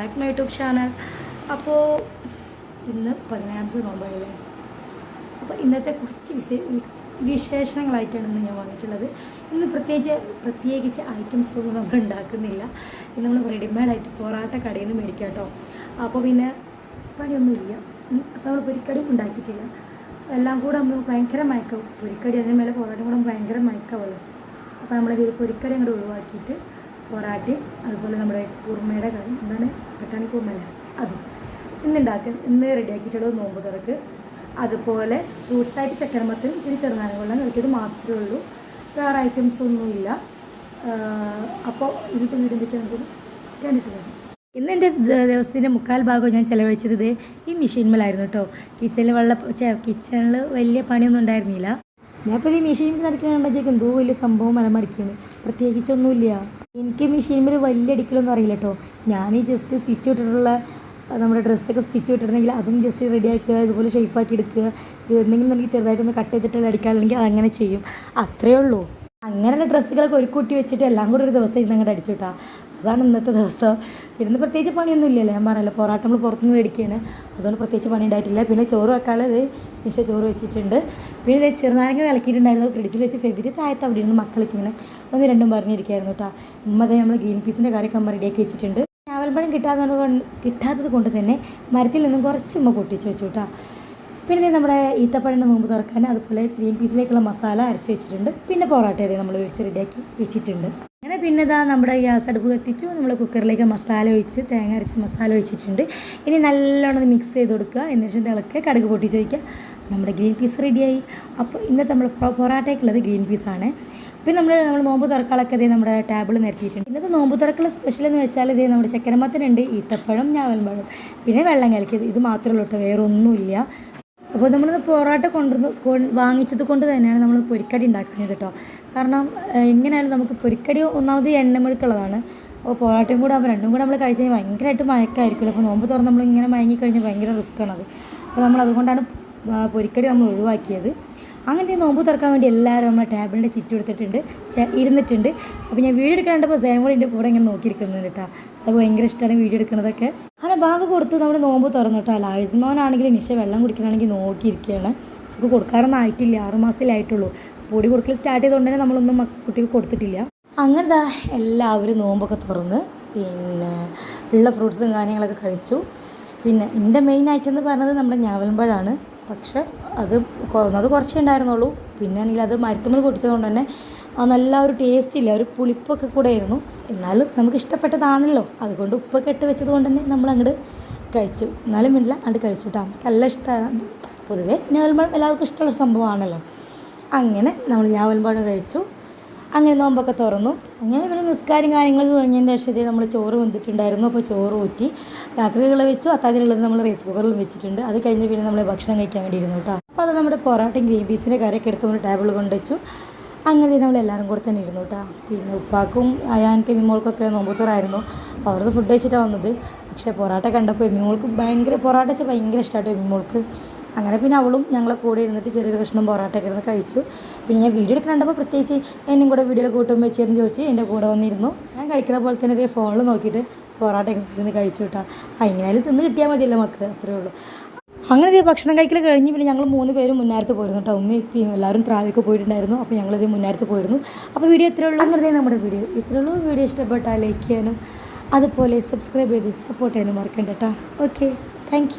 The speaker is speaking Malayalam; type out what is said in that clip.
ബാക്ക് മൈ യൂട്യൂബ് ചാനൽ അപ്പോൾ ഇന്ന് പതിനാറാമത്തെ നോമ്പായില്ലേ? അപ്പോൾ ഇന്നത്തെ കുറച്ച് വിശേ വിശേഷങ്ങളായിട്ടാണ് ഇന്ന് ഞാൻ വന്നിട്ടുള്ളത്. ഇന്ന് പ്രത്യേകിച്ച് പ്രത്യേകിച്ച് ഐറ്റംസ് ഒന്നും നമ്മൾ ഉണ്ടാക്കുന്നില്ല. ഇന്ന് നമ്മൾ റെഡിമെയ്ഡ് ആയിട്ട് പൊറാട്ട കടയിൽ നിന്ന് മേടിക്കാം കേട്ടോ. അപ്പോൾ പിന്നെ പണിയൊന്നുമില്ല അപ്പോൾ നമ്മൾ പൊരിക്കടി ഉണ്ടാക്കിയിട്ടില്ല. എല്ലാം കൂടെ നമ്മൾ ഭയങ്കര മയക്കാവും പൊരിക്കടി അതിന് മേലെ പൊറാട്ടയും കൂടെ ഭയങ്കര മയക്കാവുള്ളൂ അപ്പോൾ നമ്മളിത് പൊരിക്കടി അങ്ങോട്ട് ഒഴിവാക്കിയിട്ട് പൊറാട്ടയും അതുപോലെ നമ്മുടെ കുറുമയുടെ കറി. എന്താണ്? പട്ടാണി കുറുമല്ല അതും. ഇന്നുണ്ടാക്കുക ഇന്ന് റെഡിയാക്കിയിട്ടുള്ളത് നോമ്പ് തുറക്ക്. അതുപോലെ ഫ്രൂട്ട്സായിട്ട് ചക്കരമത്തും പിന്നെ ചെറുനാരങ്ങ വെള്ളം കഴിച്ചത് മാത്രമേ ഉള്ളൂ. വേറെ ഐറ്റംസ് ഒന്നുമില്ല. അപ്പോൾ ഇതിപ്പോൾ വീടിന്റെ കണ്ടിട്ട് വരാം ഇന്ന് എന്റെ ദിവസത്തിന്റെ മുക്കാൽ ഭാഗവും ഞാൻ ചിലവഴിച്ചത് ഈ മെഷീൻമേലായിരുന്നു കേട്ടോ. കിച്ചണിൽ വെള്ള കിച്ചണിൽ വലിയ പണിയൊന്നും ഉണ്ടായിരുന്നില്ല. ഞാനിപ്പോൾ ഈ മെഷീൻ നടക്കുന്നുണ്ടെങ്കിൽ എന്തോ വലിയ സംഭവം മലമറിക്കുന്നത് പ്രത്യേകിച്ചൊന്നുമില്ല. എനിക്ക് മെഷീനിൽ വലിയ അടിക്കലൊന്നും അറിയില്ല കേട്ടോ ഞാൻ ഈ ജസ്റ്റ് സ്റ്റിച്ച് വിട്ടിട്ടുള്ള നമ്മുടെ ഡ്രസ്സൊക്കെ സ്റ്റിച്ച് വിട്ടിട്ടുണ്ടെങ്കിൽ അതും ജസ്റ്റ് റെഡിയാക്കുക ഇതുപോലെ ഷേപ്പാക്കി എടുക്കുക. എന്തെങ്കിലും എനിക്ക് ചെറുതായിട്ടൊന്ന് കട്ട് ചെയ്തിട്ടുള്ള അല്ലെങ്കിൽ അതങ്ങനെ ചെയ്യും. അത്രയേ ഉള്ളൂ. അങ്ങനെയുള്ള ഡ്രസ്സുകളൊക്കെ ഒരു കൂട്ടി വെച്ചിട്ട് എല്ലാം കൂടി ഒരു ദിവസം ഇരുന്ന് അങ്ങോട്ട് അടിച്ചു കിട്ടാം അതാണ് ഇന്നത്തെ ദിവസം. ഇരുന്ന് പ്രത്യേകിച്ച് പണിയൊന്നും ഇല്ലല്ലോ. ഞാൻ പറഞ്ഞല്ലോ പൊറാട്ട നമ്മൾ പുറത്തുനിന്ന് മേടിക്കുകയാണ്. അതുകൊണ്ട് പ്രത്യേകിച്ച് പണി ഉണ്ടായിട്ടില്ല. പിന്നെ ചോറ് വെക്കാനുള്ളത് മിഷ ചോറ് വെച്ചിട്ടുണ്ട്. പിന്നെ ഇത് ചെറുനാരങ്ങ വിളക്കിയിട്ടുണ്ടായിരുന്നു ഫ്രിഡ്ജിൽ വെച്ച് ഫെബ്രുവരി താഴത്ത് അവിടെ ഇരുന്ന് മക്കളൊക്കെ ഇങ്ങനെ ഒന്ന് രണ്ടും പറഞ്ഞിരിക്കുകയായിരുന്നു കേട്ടോ. ഉമ്മ അതേ നമ്മൾ ഗ്രീൻ പീസിന്റെ കറിയൊക്കെ അമ്മ റെഡിയാക്കി വെച്ചിട്ടുണ്ട്. ഞാവൽപ്പഴം കിട്ടാത്തത് കൊണ്ട് കിട്ടാത്തത് കൊണ്ട് തന്നെ മരത്തിൽ നിന്നും കുറച്ച് ഉമ്മ പൊട്ടിച്ച് വെച്ചു കേട്ടോ. പിന്നെ നമ്മുടെ ഈത്തപ്പഴന്റെ നോമ്പ് തുറക്കാൻ അതുപോലെ ഗ്രീൻ പീസിലേക്കുള്ള മസാല അരച്ച് വെച്ചിട്ടുണ്ട്. പിന്നെ പൊറോട്ട ഇതേ നമ്മൾ വെച്ച് റെഡിയാക്കി വെച്ചിട്ടുണ്ട്. അങ്ങനെ പിന്നെ ഇതാ നമ്മുടെ ഗ്യാസ് അടുപ്പ് കത്തിച്ചു. നമ്മൾ കുക്കറിലേക്ക് മസാല ഒഴിച്ച് തേങ്ങ അരച്ച മസാല ഒഴിച്ചിട്ടുണ്ട്. ഇനി നല്ലോണം മിക്സ് ചെയ്ത് കൊടുക്കുക. എന്നിട്ട് തിളക്കുക കടുക് പൊട്ടിച്ച് വയ്ക്കുക നമ്മുടെ ഗ്രീൻ പീസ് റെഡിയായി അപ്പോൾ ഇന്നത്തെ നമ്മൾ പൊറോട്ടയ്ക്കുള്ളത് ഗ്രീൻ ഗ്രീൻ പീസാണ് പിന്നെ നമ്മൾ നമ്മൾ നോമ്പ് തുറക്കാളൊക്കെ ഇതേ നമ്മുടെ ടേബിൾ നിരത്തിയിട്ടുണ്ട്. ഇന്നത്തെ നോമ്പ് തുറക്കുള്ള സ്പെഷ്യൽ എന്ന് വെച്ചാൽ ഇതേ നമ്മുടെ ചക്കരമത്തനുണ്ട് ഈത്തപ്പഴം ഞാവൽപ്പഴം പിന്നെ വെള്ളം കലക്കിയത്. ഇത് മാത്രമേ ഉള്ളൂ കേട്ടോ വേറെ ഒന്നുമില്ല അപ്പോൾ നമ്മളിന്ന് പൊറോട്ട കൊണ്ടുവന്ന് വാങ്ങിച്ചത് കൊണ്ട് തന്നെയാണ് നമ്മൾ പൊരിക്കടി ഉണ്ടാക്കുന്നത് കേട്ടോ കാരണം എങ്ങനെയാണ് നമുക്ക് പൊരിക്കടി ഒന്നാമത് എണ്ണമെഴുക്കുള്ളതാണ്. അപ്പോൾ പൊറോട്ടയും കൂടെ ആകുമ്പോൾ രണ്ടും കൂടെ നമ്മൾ കഴിച്ച് കഴിഞ്ഞാൽ ഭയങ്കരമായിട്ട് മയക്കായിരിക്കുമല്ലോ. അപ്പോൾ നോമ്പ് തുറന്ന് നമ്മൾ ഇങ്ങനെ മയങ്ങി കഴിഞ്ഞാൽ ഭയങ്കര റിസ്ക്കാണത്. അപ്പോൾ നമ്മൾ അതുകൊണ്ടാണ് പൊരിക്കടി നമ്മൾ ഒഴിവാക്കിയത്. അങ്ങനെ നോമ്പ് തുറക്കാൻ വേണ്ടി എല്ലാവരും നമ്മുടെ ടേബിളിന്റെ ചുറ്റും എടുത്തിട്ടുണ്ട്. ഇരുന്നിട്ടുണ്ട്. അപ്പോൾ ഞാൻ വീഡിയോ എടുക്കാണ്ടപ്പോൾ സേം കൂടി എന്റെ കൂടെ ഇങ്ങനെ നോക്കിയിരിക്കുന്നുണ്ട് കേട്ടോ. അത് ഭയങ്കര ഇഷ്ടമാണ് വീഡിയോ എടുക്കുന്നതൊക്കെ. അങ്ങനെ ബാഗ് കൊടുത്തു നമ്മൾ നോമ്പ് തുറന്നു കേട്ടോ. ലായുസ്മോനാണെങ്കിൽ നിഷ വെള്ളം കുടിക്കണമെങ്കിൽ നോക്കിയിരിക്കുകയാണ്. നമുക്ക് കൊടുക്കാറൊന്നും ആയിട്ടില്ല ആറുമാസത്തിലായിട്ടുള്ളൂ പൊടി കൊടുക്കൽ സ്റ്റാർട്ട് ചെയ്തുകൊണ്ട് തന്നെ നമ്മളൊന്നും കുട്ടിക്ക് കൊടുത്തിട്ടില്ല. അങ്ങനെ എല്ലാവരും നോമ്പൊക്കെ തുറന്ന് പിന്നെ ഉള്ള ഫ്രൂട്ട്സും കാര്യങ്ങളൊക്കെ കഴിച്ചു. പിന്നെ എന്റെ മെയിൻ ഐറ്റം എന്ന് പറഞ്ഞത് നമ്മുടെ ഞാവൽപ്പഴമാണ് പക്ഷെ അത് അത് കുറച്ചേ ഉണ്ടായിരുന്നുള്ളൂ. പിന്നെ ആണെങ്കിൽ അത് മരത്തുമ്പോൾ പൊടിച്ചതുകൊണ്ട് തന്നെ അത് നല്ല ഒരു ടേസ്റ്റ് ഇല്ല ഒരു പുളിപ്പൊക്കെ കൂടെ ആയിരുന്നു എന്നാലും നമുക്ക് ഇഷ്ടപ്പെട്ടതാണല്ലോ. അതുകൊണ്ട് ഉപ്പൊക്കെ ഇട്ട് വെച്ചത് കൊണ്ട് തന്നെ നമ്മൾ അങ്ങോട്ട് കഴിച്ചു. എന്നാലും മിണ്ടില്ല അങ്ങോട്ട് കഴിച്ചു കേട്ടോ നമുക്ക് നല്ല ഇഷ്ടമാണ് പൊതുവേ ഞാവൽപ്പഴം എല്ലാവർക്കും ഇഷ്ടമുള്ള സംഭവമാണല്ലോ. അങ്ങനെ നമ്മൾ ഞാവൽപ്പഴം കഴിച്ചു. അങ്ങനെ നോമ്പൊക്കെ തുറന്നു. അങ്ങനെ പിന്നെ നിസ്കാരം കാര്യങ്ങൾ കഴിഞ്ഞതിന്റെ ശേഷം നമ്മൾ ചോറ് വന്നിട്ടുണ്ടായിരുന്നു അപ്പോൾ ചോറ് ഊറ്റി രാത്രികൾ വെച്ചു. അത്താതിലുള്ളത് നമ്മൾ റൈസ് കുക്കറിൽ വെച്ചിട്ടുണ്ട്. അത് കഴിഞ്ഞ് പിന്നെ നമ്മൾ ഭക്ഷണം കഴിക്കാൻ വേണ്ടി ഇരുന്നു കേട്ടോ. അപ്പോൾ അത് നമ്മുടെ പൊറാട്ടയും ഗ്രീൻ പീസിന്റെ കറിയൊക്കെ എടുത്ത് നമ്മൾ ടേബിൾ കൊണ്ടുവച്ചു അങ്ങനെ നമ്മൾ എല്ലാവരും കൂടെ തന്നെ ഇരുന്നു കേട്ടോ. പിന്നെ ഉപ്പാക്കും അയാൻക്ക് എമ്മിമോൾക്കൊക്കെ നോമ്പൂത്തറായിരുന്നു അപ്പോൾ ഫുഡ് കഴിച്ചിട്ടാണ് വന്നത്. പക്ഷേ പൊറോട്ട കണ്ടപ്പോൾ എമ്മിമോൾക്ക് ഭയങ്കര പൊറാട്ട വെച്ചാൽ ഭയങ്കര ഇഷ്ടമായിട്ട് എമ്മിമോൾക്ക് അങ്ങനെ പിന്നെ അവളും ഞങ്ങളെ കൂടെ ഇരുന്നിട്ട് ചെറിയൊരു കഷ്ണം പൊറോട്ട ഇരുന്ന് കഴിച്ചു. പിന്നെ ഞാൻ വീഡിയോ എടുക്കണ്ടപ്പോൾ പ്രത്യേകിച്ച് എന്നും കൂടെ വീഡിയോയിൽ കൂട്ടും വെച്ചെന്ന് ചോദിച്ച് എന്റെ കൂടെ വന്നിരുന്നു. ഞാൻ കഴിക്കുന്ന പോലെ തന്നെ ഇതേ ഫോണിൽ നോക്കിയിട്ട് പൊറോട്ട ഇരുന്ന് കഴിച്ചു കേട്ടോ. ആ എങ്ങനെയായാലും തിന്ന് കിട്ടിയാൽ മതിയല്ലോ മക്കൾ അത്രേ ഉള്ളൂ. അങ്ങനെ ഇതേ ഭക്ഷണം കഴിക്കൽ കഴിഞ്ഞ് പിന്നെ ഞങ്ങൾ മൂന്ന് പേരും മുന്നാരത്ത് പോയിരുന്നു കേട്ടോ ഉമ്മയും ഇപ്പം എല്ലാവരും ട്രാവിക്ക് പോയിട്ടുണ്ടായിരുന്നു. അപ്പോൾ ഞങ്ങളിത് മുന്നാരത്ത് പോയിരുന്നു. അപ്പോൾ വീഡിയോ എത്ര ഉള്ളൂ. അങ്ങനെ നമ്മുടെ വീഡിയോ ഇത്രയേ ഉള്ളൂ. വീഡിയോ ഇഷ്ടപ്പെട്ടാൽ ലൈക്ക് ചെയ്യാനും അതുപോലെ സബ്സ്ക്രൈബ് ചെയ്ത് സപ്പോർട്ട് ചെയ്യാനും മറക്കണ്ട കേട്ടോ. Okay thank